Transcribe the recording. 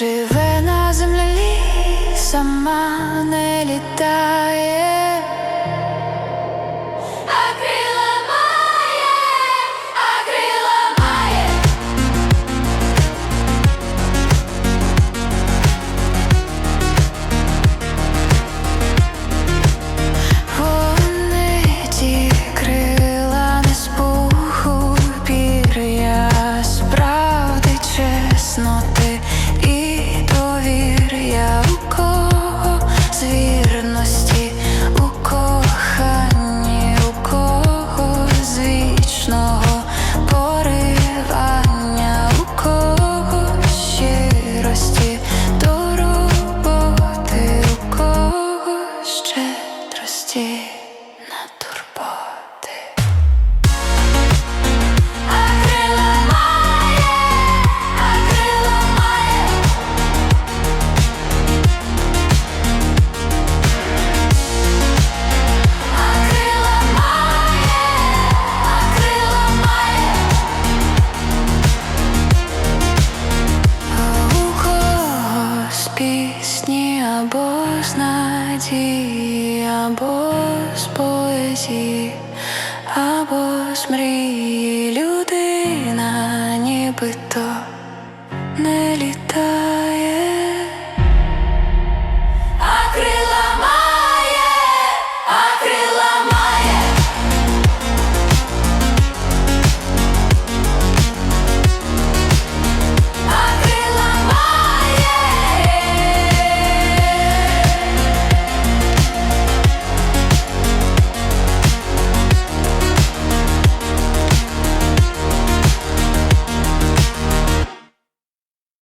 живе на землі сама не поезії, або з поезії, або з мрії людина, нібито.